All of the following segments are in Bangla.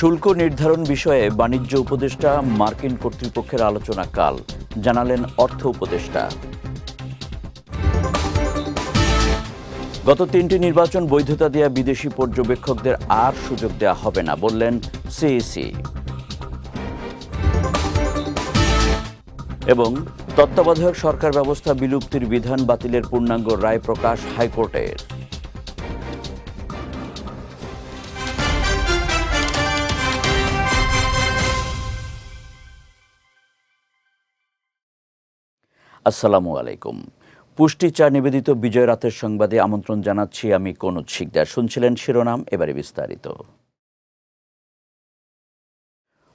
শুল্ক নির্ধারণ বিষয়ে বাণিজ্য উপদেষ্টা মার্কিন কর্তৃপক্ষের আলোচনা কাল। জানালেন অর্থ উপদেষ্টা। গত তিনটি নির্বাচন বৈধতা দেয়া বিদেশি পর্যবেক্ষকদের আর সুযোগ দেওয়া হবে না, বললেন সিইসি। এবং তত্ত্বাবধায়ক সরকার ব্যবস্থা বিলুপ্তির বিধান বাতিলের পূর্ণাঙ্গ রায় প্রকাশ হাইকোর্টের। আসসালামু আলাইকুম। পুষ্টি চা নিবেদিত বিজয় রাতের সংবাদে আমন্ত্রণ জানাচ্ছি আমি কনুজ শিকদার। শুনছিলেন শিরোনাম, এবারে বিস্তারিত।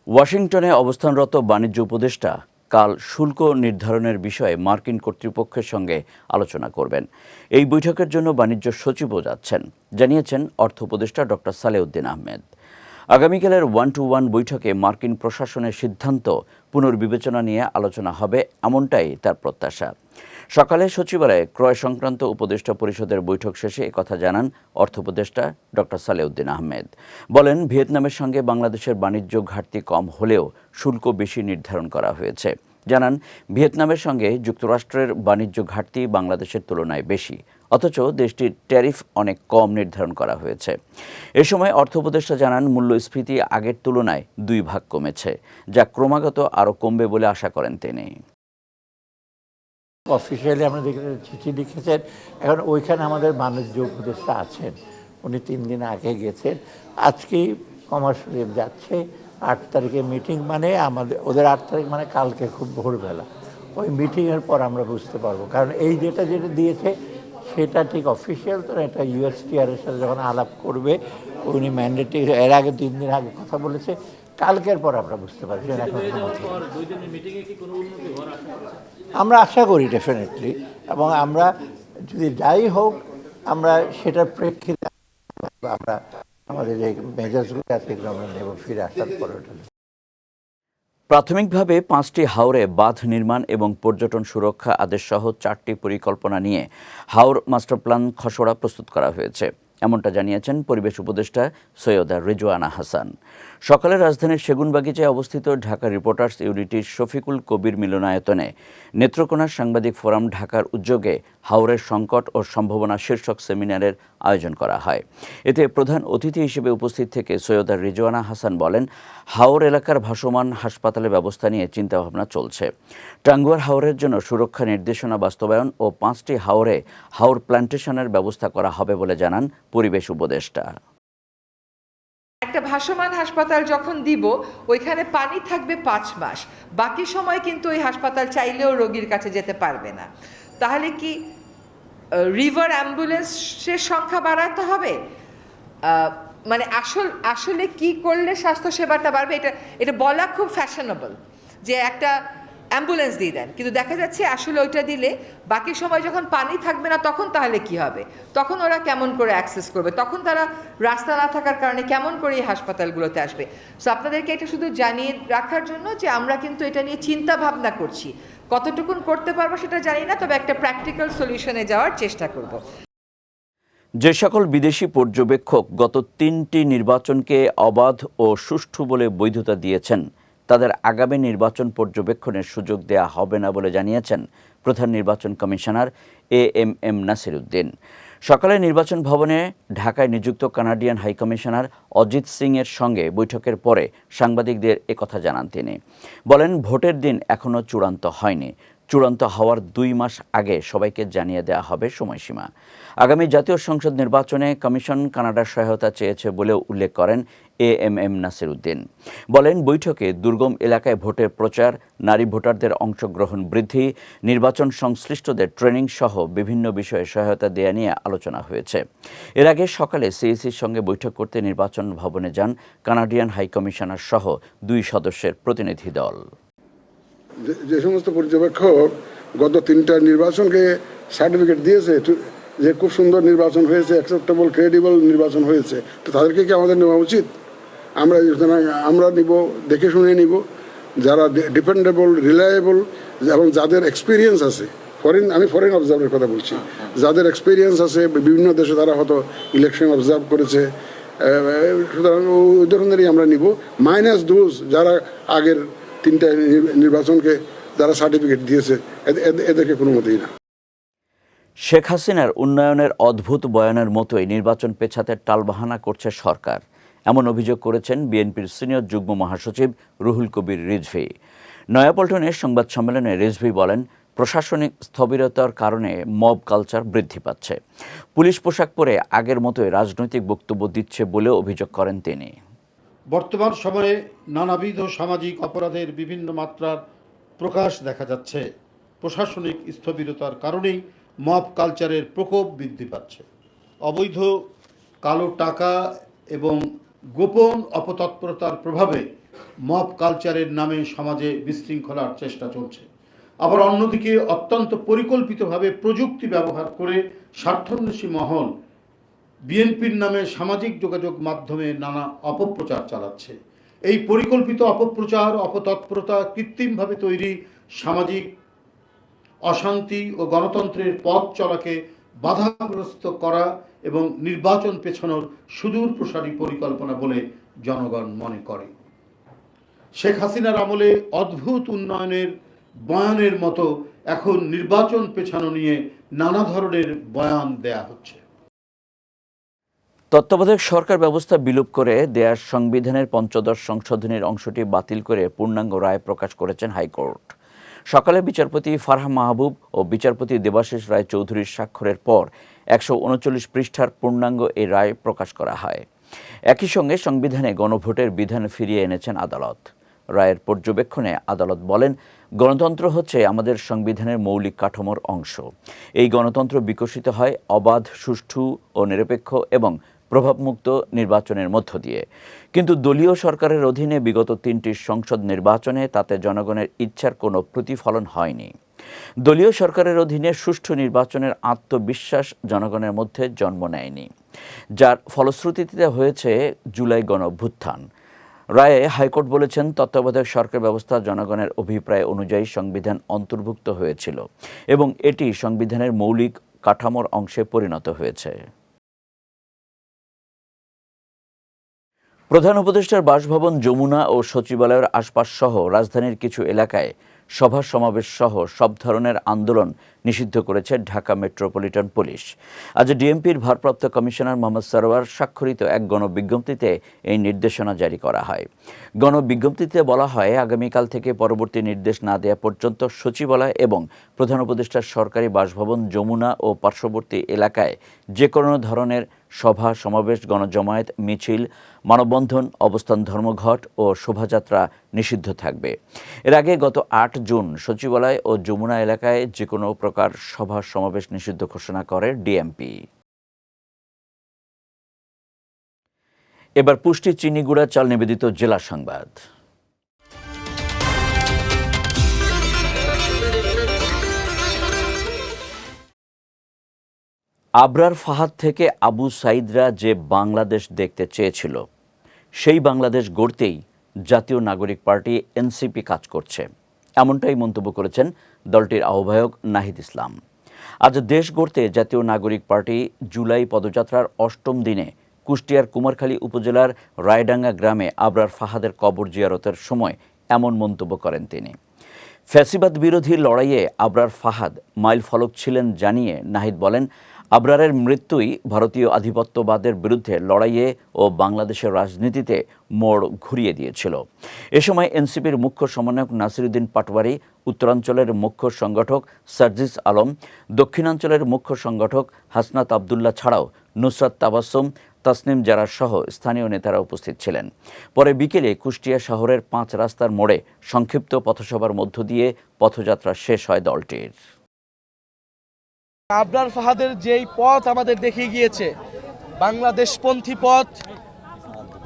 ওয়াশিংটনে অবস্থানরত বাণিজ্য উপদেষ্টা কাল শুল্ক নির্ধারণের বিষয়ে মার্কিন কর্তৃপক্ষের সঙ্গে আলোচনা করবেন। এই বৈঠকের জন্য বাণিজ্য সচিবও যাচ্ছেন। জানিয়েছেন অর্থ উপদেষ্টা ডক্টর সালেউদ্দিন আহমেদ। আগামীকালের ওয়ান টু ওয়ান বৈঠকে মার্কিন প্রশাসনের সিদ্ধান্ত পুনর্বিবেচনা নিয়ে আলোচনা হবে এমনটাই তার প্রত্যাশা। সকালে সচিবালয়ে ক্রয় সংক্রান্ত উপদেষ্টা পরিষদের বৈঠক শেষে একথা জানান অর্থ উপদেষ্টা ডক্টর সালেউদ্দিন আহমেদ। বলেন, ভিয়েতনামের সঙ্গে বাংলাদেশের বাণিজ্য ঘাটতি কম হলেও শুল্ক বেশি নির্ধারণ করা হয়েছে। জানান, ভিয়েতনামের সঙ্গে যুক্তরাষ্ট্রের বাণিজ্য ঘাটতি বাংলাদেশের তুলনায় বেশি। অথচ দেশটির ট্যারিফ অনেক কম নির্ধারণ করা হয়েছে। এ সময় অর্থ উপদেষ্টা জানান, মূল্যস্ফীতি আগের তুলনায় দুই ভাগ কমেছে, যা ক্রমাগত আরও কমবে বলে আশা করেন তিনি। অফিসিয়ালি আমরা চিঠি লিখেছেন, এখন ওইখানে আমাদের বাণিজ্য উপদেষ্টা আছেন, উনি তিন দিন আগে গেছেন। আজকেই কমার্স শরীফ যাচ্ছে, আট তারিখে মিটিং মানে আমাদের ওদের আট তারিখ মানে কালকে খুব ভোরবেলা। ওই মিটিংয়ের পর আমরা বুঝতে পারব, কারণ এই যেটা যেটা দিয়েছে সেটা ঠিক অফিসিয়াল তো না, এটা ইউএসটিআরের সাথে যখন আলাপ করবে উনি ম্যান্ডেটে এর আগে তিন দিন আগে কথা বলেছে কালকের পর আমরা বুঝতে পারছি আমরা আশা করি ডেফিনেটলি এবং আমরা যদি যাই হোক আমরা সেটার প্রেক্ষিতে আমরা আমাদের যে মেজাজগুলো আছে এগুলো আমরা নেব ফিরে আসার পরে ওটা প্রাথমিকভাবে পাঁচটি হাওরে বাঁধ নির্মাণ এবং পর্যটন সুরক্ষা আদেশ সহ চারটি পরিকল্পনা নিয়ে হাওর মাস্টার প্ল্যান খসড়া প্রস্তুত করা হয়েছে। এমনটা জানিয়েছেন পরিবেশ উপদেষ্টা সৈয়দা রিজওয়ানা হাসান। সকালে রাজধানীর সেগুনবাগিচায় অবস্থিত ঢাকা রিপোর্টার্স ইউনিটির শফিকুল কবির মিলনায়তনে নেত্রকোনা সাংবাদিক ফোরাম ঢাকার উদ্যোগে হাওরের সংকট ও সম্ভাবনা শীর্ষক সেমিনারের আয়োজন করা হয়। এতে প্রধান অতিথি হিসেবে উপস্থিত থেকে সৈয়দা রিজওয়ানা হাসান বলেন, হাওর এলাকার ভাসমান হাসপাতালের ব্যবস্থা নিয়ে চিন্তাভাবনা চলছে। টাঙ্গুয়ার হাওরের জন্য সুরক্ষা নির্দেশনা বাস্তবায়ন ও পাঁচটি হাওরে হাওর প্ল্যান্টেশনের ব্যবস্থা করা হবে বলে জানান পরিবেশ উপদেষ্টা। একটা ভাসমান হাসপাতাল যখন দিব, ওইখানে পানি থাকবে পাঁচ মাস। বাকি সময় কিন্তু ওই হাসপাতাল চাইলেও রোগীর কাছে যেতে পারবে না। তাহলে কি রিভার অ্যাম্বুলেন্সের সংখ্যা বাড়াতে হবে? মানে আসল, আসলে কি করলে স্বাস্থ্যসেবাটা বাড়বে? এটা এটা বলা খুব ফ্যাশনেবল যে একটা অ্যাম্বুলেন্স দিয়ে দেন। কিন্তু দেখা যাচ্ছে আসলে ওইটা দিলে বাকি সময় যখন পানি থাকবে না, তখন তাহলে কি হবে? তখন ওরা কেমন করে অ্যাক্সেস করবে? তখন তারা রাস্তা না থাকার কারণে কেমন করে এই হাসপাতালগুলোতে আসবে? সো আপনাদেরকে এটা শুধু জানিয়ে রাখার জন্য যে আমরা কিন্তু এটা নিয়ে চিন্তা ভাবনা করছি। কতটুকুন করতে পারব সেটা জানি না, তবে একটা প্র্যাকটিক্যাল সলিউশনে যাওয়ার চেষ্টা করব। যে সকল বিদেশি পর্যবেক্ষক গত তিনটি নির্বাচনকে অবাধ ও সুষ্ঠু বলে বৈধতা দিয়েছেন, তাদের আগামী নির্বাচন পর্যবেক্ষণের সুযোগ দেয়া হবে না বলে জানিয়েছেন প্রধান নির্বাচন commissioner A M M Nasir Uddin সকালে নির্বাচন ভবনে ঢাকায় নিযুক্ত কানাডিয়ান হাইকমিশনার অজিত সিং এর সঙ্গে বৈঠকের পরে সাংবাদিকদের একথা জানান তিনি। বলেন, ভোটের দিন এখনও চূড়ান্ত হয়নি। চূড়ান্ত হওয়ার দুই মাস আগে সবাইকে জানিয়ে দেওয়া হবে সময়সীমা। আগামী জাতীয় সংসদ নির্বাচনে কমিশন কানাডার সহায়তা চেয়েছে বলেও উল্লেখ করেন A M M Nasir Uddin বলেন, বৈঠকে দুর্গম এলাকায় ভোটের প্রচার, নারী ভোটারদের অংশগ্রহণ বৃদ্ধি, নির্বাচন সংশ্লিষ্টদের ট্রেনিং সহ বিভিন্ন বিষয়ে সহায়তা দেয়া নিয়ে আলোচনা হয়েছে। এর আগে সকালে সিইসির সঙ্গে বৈঠক করতে নির্বাচন ভবনে যান কানাডিয়ান হাইকমিশনার সহ দুই সদস্যের প্রতিনিধি দল। যে- সমস্ত পর্যবেক্ষক গত তিনটা নির্বাচনকে সার্টিফিকেট দিয়েছে যে খুব সুন্দর নির্বাচন হয়েছে অ্যাকসেপ্টেবল ক্রেডিবল নির্বাচন হয়েছে, তো তাদেরকে কি আমাদের নেওয়া উচিত? আমরা আমরা নিব, দেখে শুনে নিব। যারা ডিপেন্ডেবল রিলায়েবল এবং যাদের এক্সপিরিয়েন্স আছে ফরেন আমি ফরেন অবজার্ভের কথা বলছি, যাদের এক্সপিরিয়েন্স আছে, বিভিন্ন দেশে তারা হয়তো ইলেকশন অবজার্ভ করেছে সুতরাং ওই ধরনেরই আমরা নিব। মাইনাস দোজ যারা আগের তিনটা নির্বাচনকে যারা সার্টিফিকেট দিয়েছে, এদ- এদ- এদেরকে কোনো মতেই না। শেখ হাসিনার উন্নয়নের অদ্ভুত বয়ানের মতোই নির্বাচন পেছাতে টালবাহানা করছে সরকার। এমন অভিযোগ করেছেন বিএনপির সিনিয়র যুগ্ম মহাসচিব রুহুল কবির রিজভি। নয়াপল্টনে সংবাদ সম্মেলনে রিজভি বলেন, প্রশাসনিক স্থবিরতার কারণে মব কালচার বৃদ্ধি পাচ্ছে। পুলিশ পোশাক পরে আগের মতোই রাজনৈতিক বক্তব্য দিচ্ছে বলেও অভিযোগ করেন তিনি। বর্তমান সময়ে নানাবিধ সামাজিক অপরাধের বিভিন্ন মাত্রার প্রকাশ দেখা যাচ্ছে। প্রশাসনিক স্থবিরতার কারণেই মব কালচারের প্রকোপ বৃদ্ধি পাচ্ছে। অবৈধ কালো টাকা এবং গোপন অপতৎপরতার প্রভাবে মব কালচারের নামে সমাজে বিশৃঙ্খলার চেষ্টা চলছে। আবার অন্যদিকে অত্যন্ত পরিকল্পিতভাবে প্রযুক্তি ব্যবহার করে স্বার্থান্বেষী মহল বিএনপির নামে সামাজিক যোগাযোগ মাধ্যমে নানা অপপ্রচার চালাচ্ছে। এই পরিকল্পিত অপপ্রচার, অপতৎপরতা কৃত্রিমভাবে তৈরি সামাজিক অশান্তি ও গণতন্ত্রের পথ চলাকে বাধাগ্রস্ত করা এবং নির্বাচন পেছানোর সুদূর প্রসারী পরিকল্পনা বলে জনগণ মনে করে। শেখ হাসিনার আমলে অদ্ভুত উন্নয়নের বয়ানের মতো এখন নির্বাচন পেছানো নিয়ে নানা ধরনের বয়ান দেয়া হচ্ছে। তত্ত্বাবধায়ক সরকার ব্যবস্থা বিলোপ করে দেয়ার সংবিধানের পঞ্চদশ সংশোধনীর অংশটি বাতিল করে পূর্ণাঙ্গ রায় প্রকাশ করেছেন হাইকোর্ট। সকালে বিচারপতি ফারহা মাহবুব ও বিচারপতি দেবাশিস রায় চৌধুরীর স্বাক্ষরের পর একশো উনচল্লিশ পৃষ্ঠার পূর্ণাঙ্গ এই রায় প্রকাশ করা হয়। একই সঙ্গে সংবিধানে গণভোটের বিধান ফিরিয়ে এনেছেন আদালত। রায়ের পর্যবেক্ষণে আদালত বলেন, গণতন্ত্র হচ্ছে আমাদের সংবিধানের মৌলিক কাঠামোর অংশ। এই গণতন্ত্র বিকশিত হয় অবাধ, সুষ্ঠু ও নিরপেক্ষ এবং প্রভাবমুক্ত নির্বাচনের মধ্য দিয়ে। কিন্তু দলীয় সরকারের অধীনে বিগত তিনটি সংসদ নির্বাচনে তাতে জনগণের ইচ্ছার কোনো প্রতিফলন হয়নি। দলীয় সরকারের অধীনে সুষ্ঠু নির্বাচনের আত্মবিশ্বাস জনগণের মধ্যে জন্ম নেয়নি। যার ফলশ্রুতিতে হয়েছে জুলাই গণ অভ্যুত্থান রায়ে হাইকোর্ট বলেছেন, তত্ত্বাবধায়ক সরকার ব্যবস্থা জনগণের অভিপ্রায় অনুযায়ী সংবিধান অন্তর্ভুক্ত হয়েছিল এবং এটি সংবিধানের মৌলিক কাঠামোর অংশে পরিণত হয়েছে। প্রধান উপদেষ্টার বাসভবন, যমুনা ও সচিবালয়ের আশপাশ সহ রাজধানীর কিছু এলাকায় সভা সমাবেশ সহ সব ধরনের আন্দোলন নিষিদ্ধ করেছে ঢাকা মেট্রোপলিটন পুলিশ। আজ ডিএমপির ভারপ্রাপ্ত কমিশনার মোহাম্মদ সরোয়ার স্বাক্ষরিত এক গণবিজ্ঞপ্তিতে এই নির্দেশনা জারি করা হয়। গণবিজ্ঞপ্তিতে বলা হয়, আগামীকাল থেকে পরবর্তী নির্দেশ না দেওয়া পর্যন্ত সচিবালয় এবং প্রধান উপদেষ্টার সরকারি বাসভবন, যমুনা ও পার্শ্ববর্তী এলাকায় যে কোনো ধরনের সভা, সমাবেশ, গণজমায়েত, মিছিল, মানববন্ধন, অবস্থান ধর্মঘট ও শোভাযাত্রা নিষিদ্ধ থাকবে। এর আগে গত আট জুন সচিবালয় ও যমুনা এলাকায় যে কোনো প্রকার সভা, সমাবেশ নিষিদ্ধ ঘোষণা করে ডিএমপি। এবার পুষ্টি, চিনিগুড়া, চাল নিবেদিত জেলা সংবাদ। আবরার ফাহাদ থেকে আবু সাইদরা যে বাংলাদেশ দেখতে চেয়েছিল, সেই বাংলাদেশ গড়তেই জাতীয় নাগরিক পার্টি এনসিপি কাজ করছে। এমনটাই মন্তব্য করেছেন দলটির আহ্বায়ক নাহিদ ইসলাম। আজ দেশ গড়তে জাতীয় নাগরিক পার্টি জুলাই পদযাত্রার অষ্টম দিনে কুষ্টিয়ার কুমারখালী উপজেলার রায়ডাঙ্গা গ্রামে আবরার ফাহাদের কবর জিয়ারতের সময় এমন মন্তব্য করেন তিনি। ফ্যাসিবাদ বিরোধী লড়াইয়ে আবরার ফাহাদ মাইল ফলক ছিলেন জানিয়ে নাহিদ বলেন, আবরারের মৃত্যুই ভারতীয় আধিপত্যবাদের বিরুদ্ধে লড়াইয়ে ও বাংলাদেশের রাজনীতিতে মোড় ঘুরিয়ে দিয়েছিল। এ সময় এনসিপির মুখ্য সমন্বয়ক নাসিরুদ্দিন পাটওয়ারি উত্তরাঞ্চলের মুখ্য সংগঠক সার্জিস আলম, দক্ষিণাঞ্চলের মুখ্য সংগঠক হাসনাত আবদুল্লাহ ছাড়াও নুসরাত তাবাসুম তাসনিম জারার সহ স্থানীয় নেতারা উপস্থিত ছিলেন। পরে বিকেলে কুষ্টিয়া শহরের পাঁচ রাস্তার মোড়ে সংক্ষিপ্ত পথসভার মধ্য দিয়ে পথযাত্রা শেষ হয় দলটির। আবরার ফাহাদের যেই পথ আমাদের দেখিয়ে গিয়েছে, বাংলাদেশপন্থী পথ,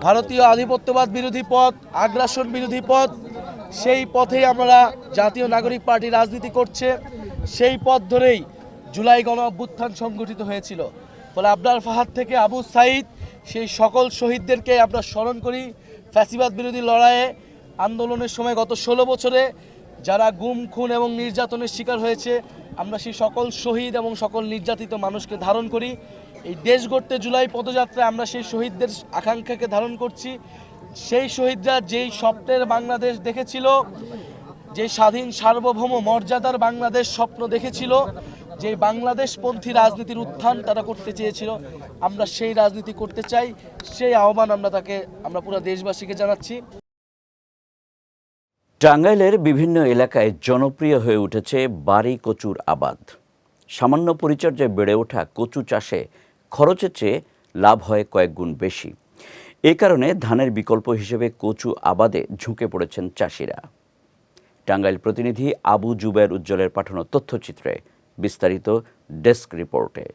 ভারতীয় আধিপত্যবাদ বিরোধী পথ, আগ্রাসন বিরোধী পথ, সেই পথেই আমরা জাতীয় নাগরিক পার্টি রাজনীতি করছে। সেই পথ ধরেই জুলাই গণ অভ্যুত্থান সংগঠিত হয়েছিল। ফলে আবরার ফাহাদ থেকে আবু সাইদ, সেই সকল শহীদদেরকে আমরা স্মরণ করি। ফ্যাসিবাদ বিরোধী লড়াইয়ে আন্দোলনের সময় গত ষোলো বছরে যারা গুম, খুন এবং নির্যাতনের শিকার হয়েছে, আমরা সেই সকল শহীদ এবং সকল নির্যাতিত মানুষকে ধারণ করি। এই দেশ গড়তে জুলাই পদযাত্রায় আমরা সেই শহীদদের আকাঙ্ক্ষাকে ধারণ করছি। সেই শহীদরা যেই স্বপ্নের বাংলাদেশ দেখেছিল, যে স্বাধীন সার্বভৌম মর্যাদার বাংলাদেশ স্বপ্ন দেখেছিল যে বাংলাদেশপন্থী রাজনীতির উত্থান তারা করতে চেয়েছিল, আমরা সেই রাজনীতি করতে চাই, সেই আহ্বান আমরা তাকে, আমরা পুরো দেশবাসীকে জানাচ্ছি। টাঙ্গাইলের বিভিন্ন এলাকায় জনপ্রিয় হয়ে উঠেছে বাড়ি কচুর আবাদ। সামান্য পরিচর্যায় বেড়ে ওঠা কচু চাষে খরচের চেয়ে লাভ হয় কয়েক গুণ বেশি। এ কারণে ধানের বিকল্প হিসেবে কচু আবাদে ঝুঁকে পড়েছেন চাষিরা। টাঙ্গাইল প্রতিনিধি আবু জুবের উজ্জ্বলের পাঠানো তথ্যচিত্রে বিস্তারিত ডেস্ক রিপোর্টে।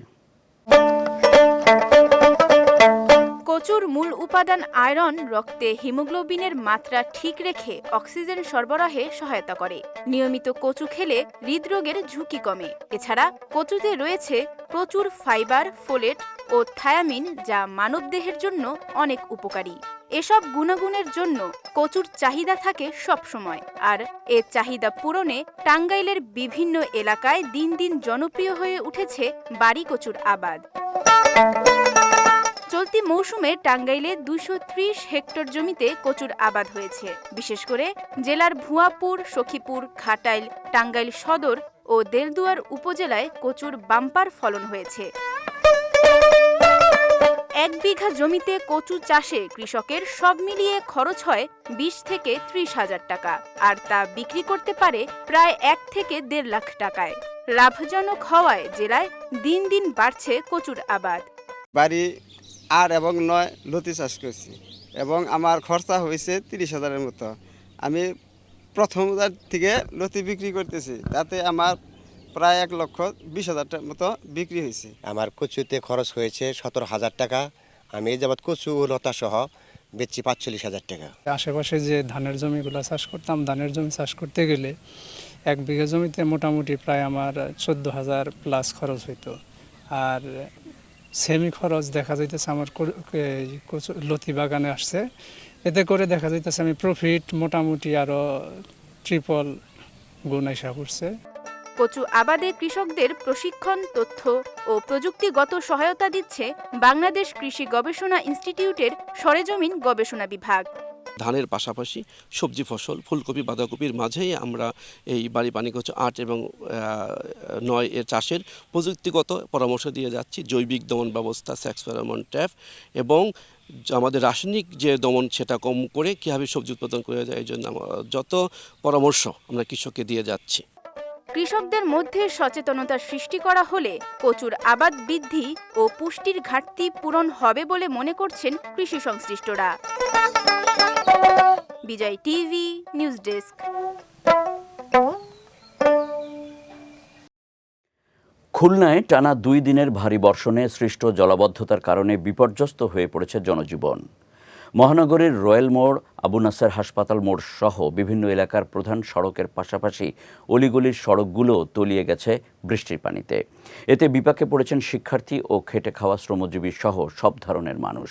কচুর মূল উপাদান আয়রন রক্তে হিমোগ্লোবিনের মাত্রা ঠিক রেখে অক্সিজেন সরবরাহে সহায়তা করে। নিয়মিত কচু খেলে হৃদরোগের ঝুঁকি কমে। এছাড়া কচুতে রয়েছে প্রচুর ফাইবার, ফোলেট ও থায়ামিন যা মানবদেহের জন্য অনেক উপকারী। এসব গুণাগুণের জন্য কচুর চাহিদা থাকে সব সময় আর এ চাহিদা পূরণে টাঙ্গাইলের বিভিন্ন এলাকায় দিন দিন জনপ্রিয় হয়ে উঠেছে বাড়ি কচুর আবাদ। চলতি মৌসুমে টাঙ্গাইলে দুশো হেক্টর জমিতে কচুর আবাদ হয়েছে। বিশেষ করে জেলার ভুয়াপুর, সখীপুর, ঘাটাইল, টাঙ্গাইল সদর ও দেলদুয়ার উপজেলায় কচুর বাম্পার ফলন হয়েছে। এক বিঘা জমিতে কচু চাষে কৃষকের সব মিলিয়ে খরচ হয় বিশ থেকে ত্রিশ হাজার টাকা, আর তা বিক্রি করতে পারে প্রায় এক থেকে দেড় লাখ টাকায়। লাভজনক হওয়ায় জেলায় দিন দিন বাড়ছে কচুর আবাদ। বাড়ি আর এবং নয় লতি চাষ করছি, এবং আমার খরচা হয়েছে তিরিশ হাজারের মতো। আমি প্রথম থেকে লতি বিক্রি করতেছি, তাতে আমার প্রায় এক লক্ষ বিশ হাজার মতো বিক্রি হয়েছে। আমার কচুতে খরচ হয়েছে সতেরো হাজার টাকা। আমি এই যাবৎ কচু ও লতা সহ বেচছি পাঁচচল্লিশ হাজার টাকা। আশেপাশে যে ধানের জমিগুলো চাষ করতাম ধানের জমি চাষ করতে গেলে এক বিঘা জমিতে মোটামুটি প্রায় আমার চোদ্দ হাজার প্লাস খরচ হইতো। আর সেমি খরচ দেখা যাইতেছে আমার লতি বাগানে আসছে। এতে করে দেখা যাইতেছে আমি প্রফিট মোটামুটি আরও ট্রিপল গুণ আইসা করছে কচু আবাদে কৃষকদের প্রশিক্ষণ, তথ্য ও প্রযুক্তিগত সহায়তা দিচ্ছে বাংলাদেশ কৃষি গবেষণা ইনস্টিটিউটের সরেজমিন গবেষণা বিভাগ। ধানের পাশাপাশি সবজি ফসল, ফুলকপি, বাঁধাকপির মাঝেই আমরা এই বাড়ি পানিকচ আট এবং নয় এর চাষের প্রযুক্তিগত পরামর্শ দিয়ে যাচ্ছি। জৈবিক দমন ব্যবস্থা, স্যাক্স ফেরোমন ট্যাপ এবং আমাদের রাসায়নিক যে দমন সেটা কম করে কীভাবে সবজি উৎপাদন করা যায়, এই জন্য যত পরামর্শ আমরা কৃষককে দিয়ে যাচ্ছি। কৃষকদের মধ্যে সচেতনতা সৃষ্টি করা হলে কচুর আবাদ বৃদ্ধি ও পুষ্টির ঘাটতি পূরণ হবে বলে মনে করছেন কৃষি সংশ্লিষ্টরা। Bijoy TV, news desk. খুলনায় টানা দুই দিনের ভারী বর্ষণে সৃষ্ট জলাবদ্ধতার কারণে বিপর্যস্ত হয়ে পড়েছে জনজীবন। মহানগরীর রয়্যাল মোড়, আবু নাসের হাসপাতাল মোড় সহ বিভিন্ন এলাকার প্রধান সড়কের পাশাপাশি অলিগলির সড়কগুলো তলিয়ে গেছে বৃষ্টির পানিতে। এতে বিপাকে পড়েছেন শিক্ষার্থী ও খেটে খাওয়া শ্রমজীবী সহ সব ধরনের মানুষ।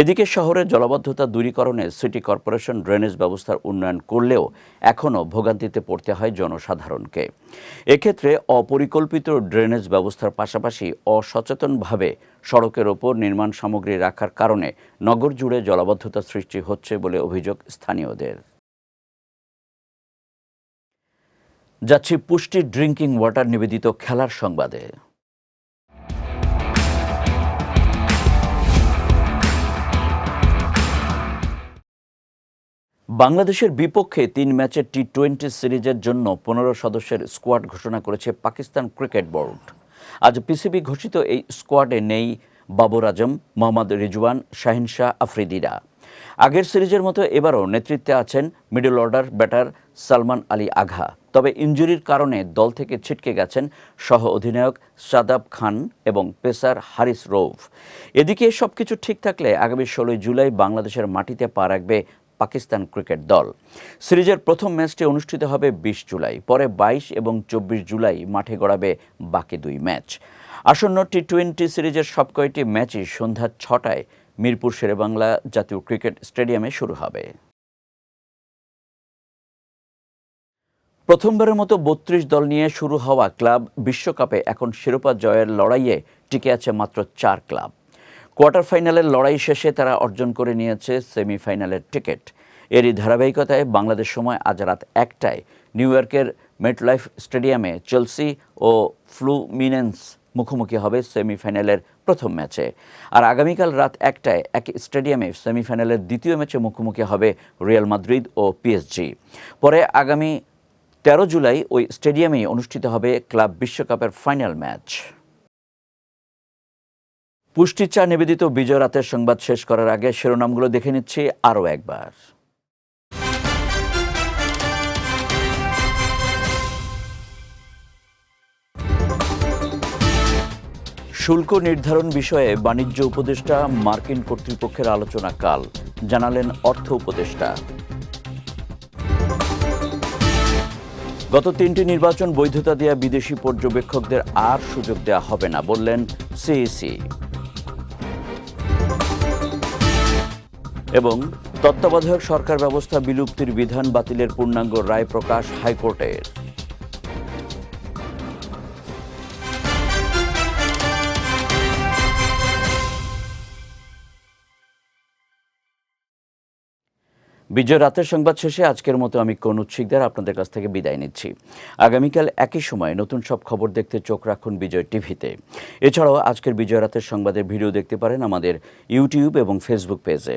এদিকে শহরের জলাবদ্ধতা দূরীকরণে সিটি কর্পোরেশন ড্রেনেজ ব্যবস্থার উন্নয়ন করলেও এখনও ভোগান্তিতে পড়তে হয় জনসাধারণকে। এক্ষেত্রে অপরিকল্পিত ড্রেনেজ ব্যবস্থার পাশাপাশি অসচেতনভাবে সড়কের ওপর নির্মাণ সামগ্রী রাখার কারণে নগর জুড়ে জলাবদ্ধতা সৃষ্টি হচ্ছে বলে অভিযোগ স্থানীয়দের। যাচ্ছি পুষ্টি ড্রিঙ্কিং ওয়াটার নিবেদিত খেলার সংবাদে। বাংলাদেশের বিপক্ষে তিন ম্যাচের টি টোয়েন্টি সিরিজের জন্য পনেরো সদস্যের স্কোয়াড ঘোষণা করেছে পাকিস্তান ক্রিকেট বোর্ড। আজ পিসিবি ঘোষিত এই স্কোয়াডে নেই বাবর আজম, মোহাম্মদ রিজওয়ান, শাহিন শাহ, আফ্রিদিরা। আগের সিরিজের মতো এবারও নেতৃত্বে আছেন middle order batter Salman Ali Agha. তবে ইঞ্জুরির কারণে দল থেকে ছিটকে গেছেন সহ অধিনায়ক সাদাব খান এবং পেসার হারিস রৌফ। এদিকে সবকিছু ঠিক থাকলে আগামী ষোলোই জুলাই বাংলাদেশের মাটিতে পা রাখবে পাকিস্তান ক্রিকেট দল। সিরিজের প্রথম ম্যাচটি অনুষ্ঠিত হবে বিশ জুলাই, পরে বাইশ এবং চব্বিশ জুলাই মাঠে গড়াবে বাকি দুই ম্যাচ। আসন্ন টি টোয়েন্টি সিরিজের সব কয়টি ম্যাচই সন্ধ্যা ছটায় মিরপুর শেরেবাংলা জাতীয় ক্রিকেট স্টেডিয়ামে শুরু হবে। প্রথমবারের মতো বত্রিশ দল নিয়ে শুরু হওয়া ক্লাব বিশ্বকাপে এখন শিরোপা জয়ের লড়াইয়ে টিকে আছে মাত্র চার ক্লাব। কোয়ার্টার ফাইনালের লড়াই শেষে তারা অর্জন করে নিয়েছে সেমিফাইনালের টিকিট। এরই ধারাবাহিকতায় বাংলাদেশ সময় আজ রাত একটায় নিউ ইয়র্কের মেটলাইফ স্টেডিয়ামে চেলসি ও ফ্লুমিনেন্স মুখোমুখি হবে সেমিফাইনালের প্রথম ম্যাচে। আর আগামীকাল রাত একটায় এক স্টেডিয়ামে সেমিফাইনালের দ্বিতীয় ম্যাচে মুখোমুখি হবে রিয়াল মাদ্রিদ ও পিএসজি। পরে আগামী তেরো জুলাই ওই স্টেডিয়ামেই অনুষ্ঠিত হবে ক্লাব বিশ্বকাপের ফাইনাল ম্যাচ। পুষ্টি চা নিবেদিত বিজয় রাতের সংবাদ শেষ করার আগে শিরোনামগুলো দেখে নিচ্ছি আরও একবার। শুল্ক নির্ধারণ বিষয়ে বাণিজ্য উপদেষ্টা মার্কিন কর্তৃপক্ষের আলোচনা কাল, জানালেন অর্থ উপদেষ্টা। গত তিনটি নির্বাচন বৈধতা দেওয়া বিদেশি পর্যবেক্ষকদের আর সুযোগ দেওয়া হবে না বললেন সিইসি। এবং তত্ত্বাবধায়ক সরকার ব্যবস্থা বিলুপ্তির বিধান বাতিলের পূর্ণাঙ্গ রায় প্রকাশ হাইকোর্টের বিজয় রাতের সংবাদ শেষে আজকের মতো আমি কনুৎ শিকদার আপনাদের কাছ থেকে বিদায় নিচ্ছি। আগামীকাল একই সময় নতুন সব খবর দেখতে চোখ রাখুন বিজয় টিভিতে। এছাড়াও আজকের বিজয় রাতের সংবাদের ভিডিও দেখতে পারেন আমাদের ইউটিউব এবং ফেসবুক পেজে।